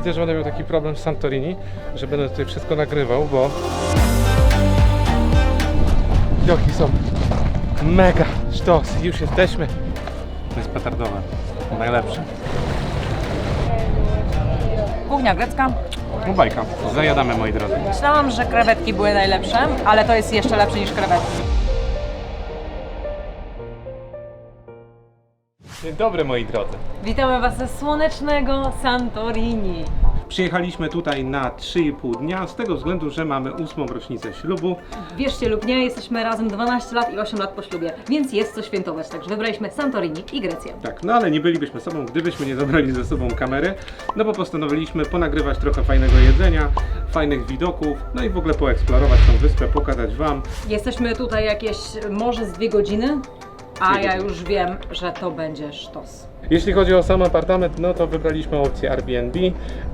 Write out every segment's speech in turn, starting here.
Widzę, że będę miał taki problem z Santorini, że będę tutaj wszystko nagrywał, bo widoki są mega sztos. Już jesteśmy. To jest petardowe. Najlepsze. Kuchnia grecka. No bajka. Zajadamy, moi drodzy. Myślałam, że krewetki były najlepsze, ale to jest jeszcze lepsze niż krewetki. Dzień dobry, moi drodzy. Witamy Was ze słonecznego Santorini. Przyjechaliśmy tutaj na 3,5 dnia z tego względu, że mamy ósmą rocznicę ślubu. Wierzcie lub nie, jesteśmy razem 12 lat i 8 lat po ślubie, więc jest co świętować. Także wybraliśmy Santorini i Grecję. Tak, no ale nie bylibyśmy sobą, gdybyśmy nie zabrali ze sobą kamery, no bo postanowiliśmy ponagrywać trochę fajnego jedzenia, fajnych widoków, no i w ogóle poeksplorować tą wyspę, pokazać Wam. Jesteśmy tutaj jakieś może z dwie godziny, a ja już wiem, że to będzie sztos. Jeśli chodzi o sam apartament, no to wybraliśmy opcję Airbnb.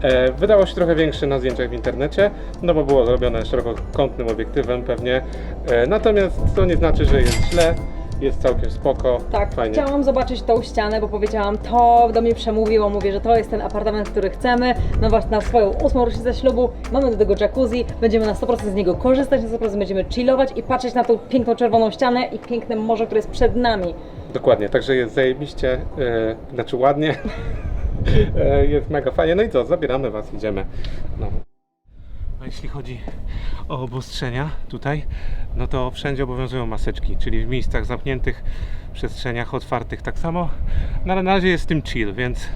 E, wydało się trochę większy na zdjęciach w internecie, no bo było zrobione szerokokątnym obiektywem pewnie. E, natomiast to nie znaczy, że jest źle, jest całkiem spoko, Tak, fajnie. chciałam zobaczyć tą ścianę, bo powiedziałam, to do mnie przemówiło, mówię, że to jest ten apartament, który chcemy, no właśnie na swoją ósmą rocznicę ślubu, mamy do tego jacuzzi, będziemy na 100% z niego korzystać, na 100% będziemy chillować i patrzeć na tą piękną czerwoną ścianę i piękne morze, które jest przed nami. Dokładnie, także jest zajebiście, e, znaczy ładnie, e, jest mega fajnie. No i co, zabieramy Was, idziemy. No. Jeśli chodzi o obostrzenia tutaj, no to wszędzie obowiązują maseczki, czyli w miejscach zamkniętych, przestrzeniach otwartych tak samo. No ale na razie jest z tym chill, więc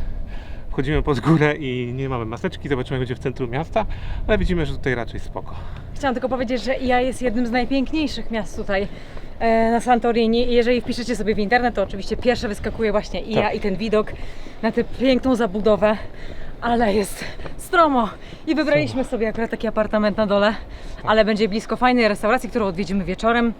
wchodzimy pod górę i nie mamy maseczki, zobaczymy jak będzie w centrum miasta, ale widzimy, że tutaj raczej spoko. Chciałam tylko powiedzieć, że IA jest jednym z najpiękniejszych miast tutaj e, na Santorini jeżeli wpiszecie sobie w internet, to oczywiście pierwsze wyskakuje właśnie IA Tak. i ten widok na tę piękną zabudowę, ale jest stromo i wybraliśmy sobie akurat taki apartament na dole, ale będzie blisko fajnej restauracji, którą odwiedzimy wieczorem,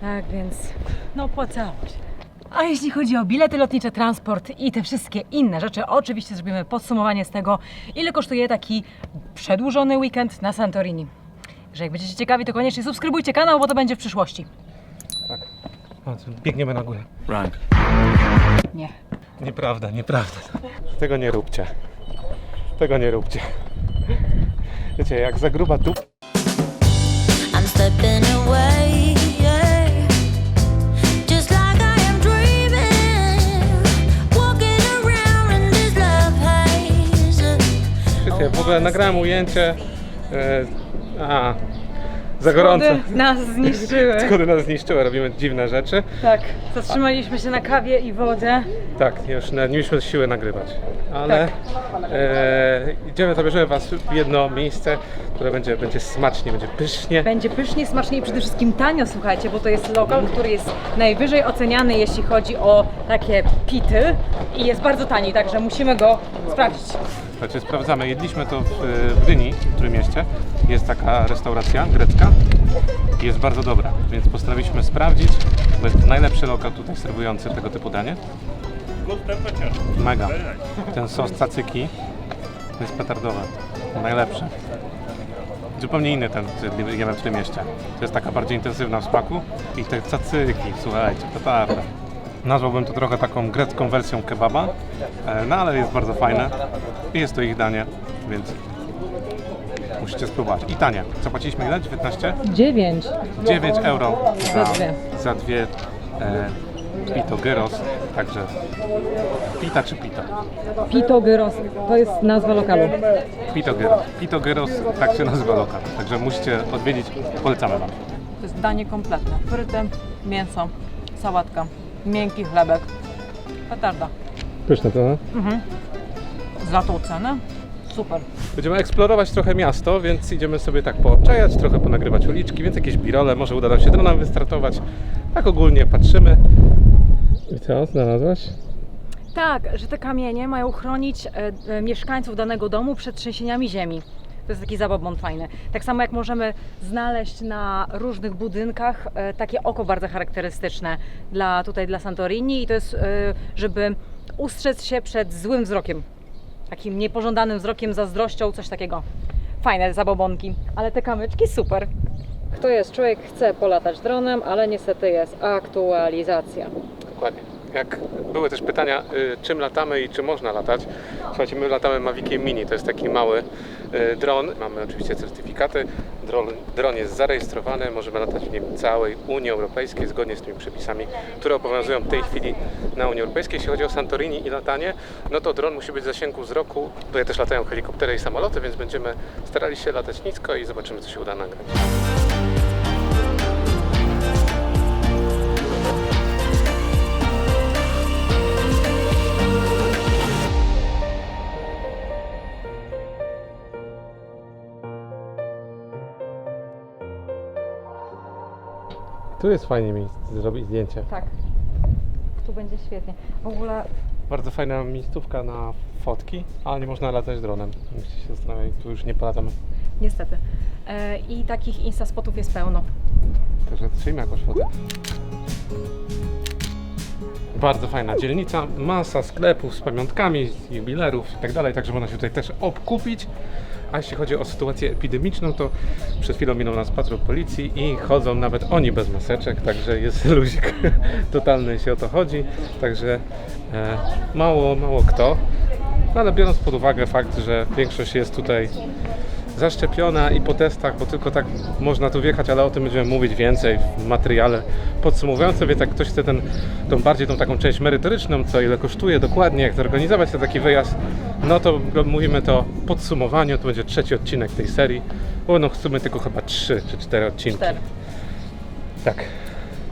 tak więc no opłacało się. A jeśli chodzi o bilety lotnicze, transport i te wszystkie inne rzeczy, oczywiście zrobimy podsumowanie z tego, ile kosztuje taki przedłużony weekend na Santorini. Że jak będziecie ciekawi, to koniecznie subskrybujcie kanał, bo to będzie w przyszłości. Tak. To biegniemy na górę. Rank. Nie. Nieprawda, nieprawda. Tego nie róbcie. Tego nie róbcie. Wiecie, jak za gruba dup, I'm stepping away, yeah. Just like I am dreaming, walking around in this love haze. Wiecie, w ogóle nagrałem ujęcie. E, a, za gorąco. Schody nas zniszczyły. Schody nas zniszczyły, robimy dziwne rzeczy. Tak, zatrzymaliśmy się na kawie i wodzie. Tak, już nie mieliśmy siły nagrywać. Ale e, idziemy, zabierzemy Was w jedno miejsce, które będzie, będzie smacznie, będzie pysznie. Będzie pysznie, smacznie i przede wszystkim tanio, słuchajcie, bo to jest lokal, który jest najwyżej oceniany, jeśli chodzi o takie pity i jest bardzo tani, także musimy go sprawdzić. Słuchajcie, sprawdzamy. Jedliśmy to w, w Gdyni, w którym mieście. Jest taka restauracja grecka. i Jest bardzo dobra, więc postanowiliśmy sprawdzić. Bo jest najlepszy lokal tutaj serwujący tego typu danie. Mega. Ten sos cacyki jest petardowe. Najlepszy. Zupełnie inny ten, jemy w tym mieście. To jest taka bardziej intensywna w smaku. I te cacyki, słuchajcie, petarda. Nazwałbym to trochę taką grecką wersją kebaba, e, no ale jest bardzo fajne. I jest to ich danie, więc musicie spróbować. I tanie. Zapłaciliśmy ile? 19? 9. 9 euro Za dwie. za dwie e, pito gyros. Także pita czy pito? Pito Gyros, to jest nazwa lokalu. Pito gyros. Pito gyros, tak się nazywa lokal. Także musicie odwiedzić, polecamy Wam. To jest danie kompletne. Fryty, mięso, sałatka, miękki chlebek. Petarda. Pyszne to, no? Za tą cenę? Super. Będziemy eksplorować trochę miasto, więc idziemy sobie tak poobczajać, trochę ponagrywać uliczki, więc jakieś birole, może uda nam się dronem wystartować. Tak ogólnie patrzymy. I co, znalazłaś? Tak, że te kamienie mają chronić e, e, mieszkańców danego domu przed trzęsieniami ziemi. To jest taki zabobon fajny. Tak samo jak możemy znaleźć na różnych budynkach e, takie oko bardzo charakterystyczne dla tutaj dla Santorini i to jest, e, żeby ustrzec się przed złym wzrokiem. Takim niepożądanym wzrokiem, zazdrością, coś takiego. Fajne zabobonki, ale te kamyczki super. Kto jest? Człowiek chce polatać dronem, ale niestety jest aktualizacja. Dokładnie. jak były też pytania, y, czym latamy i czy można latać. Słuchajcie, my latamy Maviciem Mini, to jest taki mały dron. Mamy oczywiście certyfikaty. Dron, dron jest zarejestrowany, możemy latać w nim całej Unii Europejskiej zgodnie z tymi przepisami, które obowiązują w tej chwili na Unii Europejskiej. Jeśli chodzi o Santorini i latanie, no to dron musi być w zasięgu wzroku. Tutaj też latają helikoptery i samoloty, więc będziemy starali się latać nisko i zobaczymy, co się uda nagrać. Tu jest fajnie miejsce zrobić zdjęcie. Tak. Tu będzie świetnie. W ogóle Bardzo fajna miejscówka na fotki, ale nie można latać dronem. Musicie się zastanawiać, tu już nie polatamy. niestety. E, I takich instaspotów jest pełno. Także przyjmę jakąś fotę. Bardzo fajna dzielnica, masa sklepów z pamiątkami, z jubilerów i tak dalej, także można się tutaj też obkupić. A jeśli chodzi o sytuację epidemiczną, to przed chwilą minął nas patrol policji i chodzą nawet oni bez maseczek, także jest luzik totalny, jeśli o to chodzi. Także e, mało, mało kto, ale biorąc pod uwagę fakt, że większość jest tutaj zaszczepiona i po testach, bo tylko tak można tu wjechać, ale o tym będziemy mówić więcej w materiale podsumowującym, więc jak ktoś chce ten, tą bardziej tą taką część merytoryczną, co ile kosztuje dokładnie, jak zorganizować ten taki wyjazd, no to mówimy to w podsumowaniu, to będzie trzeci odcinek tej serii, bo będą w sumie tylko chyba trzy czy cztery odcinki. Cztery. Tak.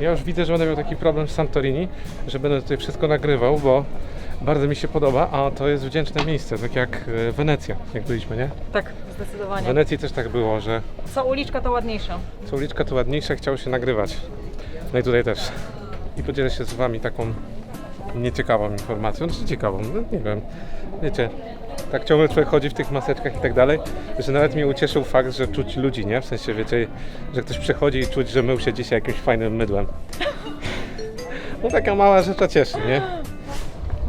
Ja już widzę, że będę miał taki problem z Santorini, że będę tutaj wszystko nagrywał, bo bardzo mi się podoba, a to jest wdzięczne miejsce, tak jak e, Wenecja, jak byliśmy, nie? Tak, W zdecydowanie. Wenecji też tak było, że Co uliczka to ładniejsza. co uliczka to ładniejsze, chciało się nagrywać. No i tutaj też. I podzielę się z Wami taką nieciekawą informacją, czy ciekawą, no nie wiem. Wiecie, tak ciągle człowiek chodzi w tych maseczkach i tak dalej, że nawet mnie ucieszył fakt, że czuć ludzi, nie? W sensie, wiecie, że ktoś przechodzi i czuć, że mył się dzisiaj jakimś fajnym mydłem. No taka mała rzecz a cieszy, nie?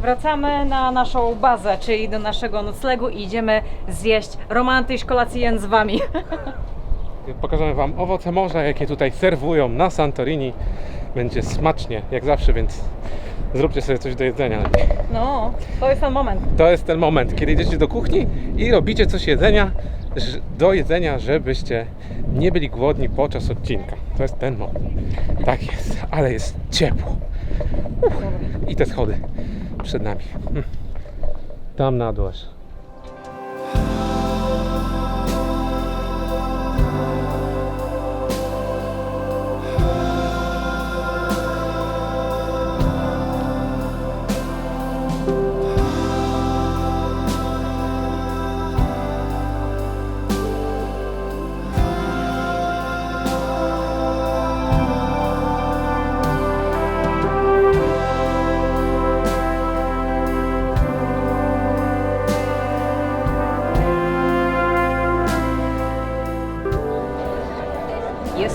Wracamy na naszą bazę, czyli do naszego noclegu i idziemy zjeść romantyś kolację z Wami. Pokażemy Wam owoce morza, jakie tutaj serwują na Santorini. Będzie smacznie, jak zawsze, więc zróbcie sobie coś do jedzenia. No, to jest ten moment. To jest ten moment, kiedy idziecie do kuchni i robicie coś jedzenia, do jedzenia, żebyście nie byli głodni podczas odcinka. To jest ten moment. Tak jest, ale jest ciepło. Uff. I te schody przed nami. Hm. Tam na dół aż.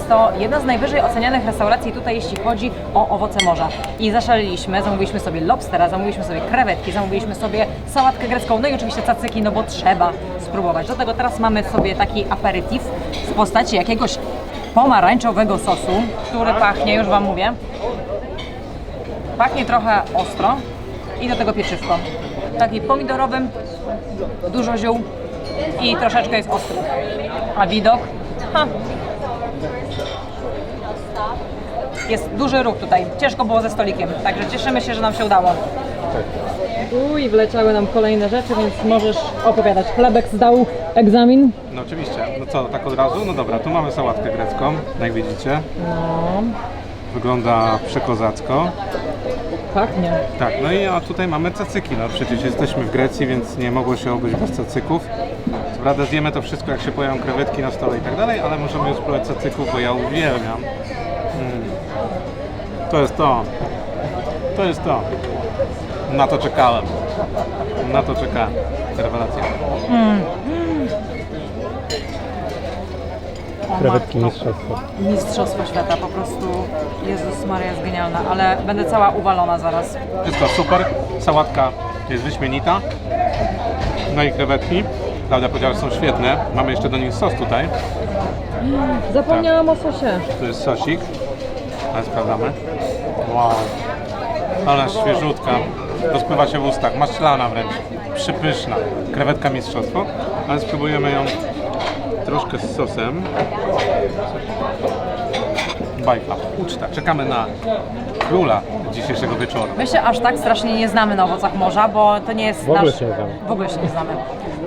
To jedna z najwyżej ocenianych restauracji tutaj, jeśli chodzi o owoce morza. I zaszaleliśmy, zamówiliśmy sobie lobstera, zamówiliśmy sobie krewetki, zamówiliśmy sobie sałatkę grecką, no i oczywiście cacyki, no bo trzeba spróbować. Do tego teraz mamy sobie taki aperitif w postaci jakiegoś pomarańczowego sosu, który pachnie, już Wam mówię, pachnie trochę ostro i do tego pieczywko. Taki pomidorowym, dużo ziół i troszeczkę jest ostry. A widok? Ha, jest duży ruch tutaj. Ciężko było ze stolikiem, także cieszymy się, że nam się udało. Uj, wleciały nam kolejne rzeczy, więc możesz opowiadać. Chlebek zdał egzamin. No oczywiście. No co, tak od razu? No dobra, tu mamy sałatkę grecką, jak widzicie. No, Wygląda przekozacko. pachnie. Tak, no i a tutaj mamy cacyki. No przecież jesteśmy w Grecji, więc nie mogło się obyć bez cacyków. Co prawda zjemy to wszystko, jak się pojawią krewetki na stole i tak dalej, ale możemy już spróbować cacyków, bo ja uwielbiam. Mm. To jest to. To jest to. Na to czekałem. Na to czekałem. Rewelacja. Krewetki mistrzostwa. Mistrzostwo świata, po prostu Jezus Maria jest genialna, ale będę cała uwalona zaraz. Wszystko super. Sałatka jest wyśmienita. No i krewetki. Klaudia powiedziała, że są świetne. Mamy jeszcze do nich sos tutaj. Zapomniałam o sosie. Tu jest sosik. Ale sprawdzamy. Wow. Ale świeżutka, rozpływa się w ustach, maślana wręcz, przypyszna. Krewetka mistrzostwo, ale spróbujemy ją troszkę z sosem. Bajka, uczta. Czekamy na króla dzisiejszego wieczoru. My się aż tak strasznie nie znamy na owocach morza, bo to nie jest W ogóle nasz... się nie znamy. W ogóle się nie znamy.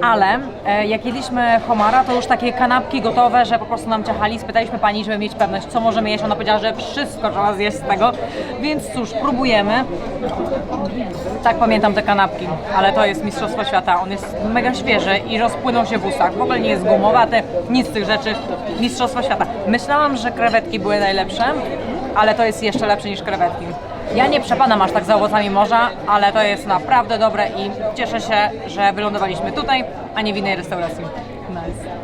Ale e, jak jedliśmy homara, to już takie kanapki gotowe, że po prostu nam ciachali. Spytaliśmy pani, żeby mieć pewność, co możemy jeść. Ona powiedziała, że wszystko trzeba zjeść z tego. Więc cóż, próbujemy. Tak pamiętam te kanapki, ale to jest Mistrzostwo Świata. On jest mega świeży i rozpłynął się w ustach. W ogóle nie jest gumowaty, nic z tych rzeczy. Mistrzostwo Świata. Myślałam, że krewetki były najlepsze, ale to jest jeszcze lepsze niż krewetki. Ja nie przepadam aż tak za owocami morza, ale to jest naprawdę dobre i cieszę się, że wylądowaliśmy tutaj, a nie w innej restauracji.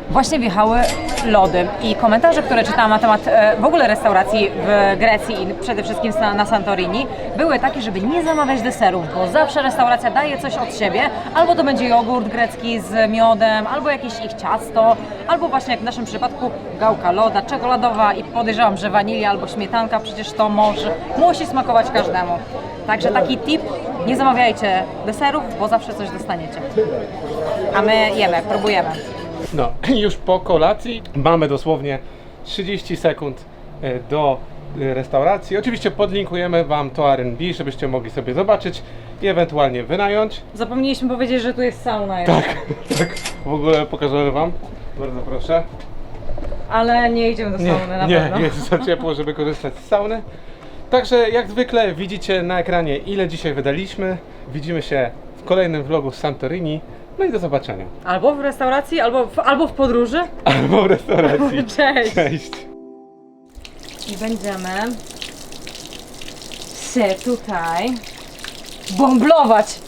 Właśnie wjechały lody i komentarze, które czytałam na temat e, w ogóle restauracji w Grecji i przede wszystkim na, na Santorini, były takie, żeby nie zamawiać deserów, bo zawsze restauracja daje coś od siebie, albo to będzie jogurt grecki z miodem, albo jakieś ich ciasto, albo właśnie jak w naszym przypadku gałka loda czekoladowa i podejrzewam, że wanilia albo śmietanka, przecież to może, musi smakować każdemu. Także taki tip, nie zamawiajcie deserów, bo zawsze coś dostaniecie. A my jemy, próbujemy. No, już po kolacji mamy dosłownie 30 sekund e, do e, restauracji. Oczywiście podlinkujemy Wam to R&B, żebyście mogli sobie zobaczyć i ewentualnie wynająć. Zapomnieliśmy powiedzieć, że tu jest sauna jeszcze. Tak, tak. W ogóle pokażę Wam. Bardzo proszę. Ale nie idziemy do Nie, sauny na nie, pewno. jest za ciepło, żeby korzystać z sauny. Także jak zwykle widzicie na ekranie ile dzisiaj wydaliśmy. Widzimy się w kolejnym vlogu z Santorini. No i do zobaczenia. Albo w restauracji, albo w, albo w podróży. Albo w restauracji. Cześć. Cześć. I będziemy się tutaj bomblować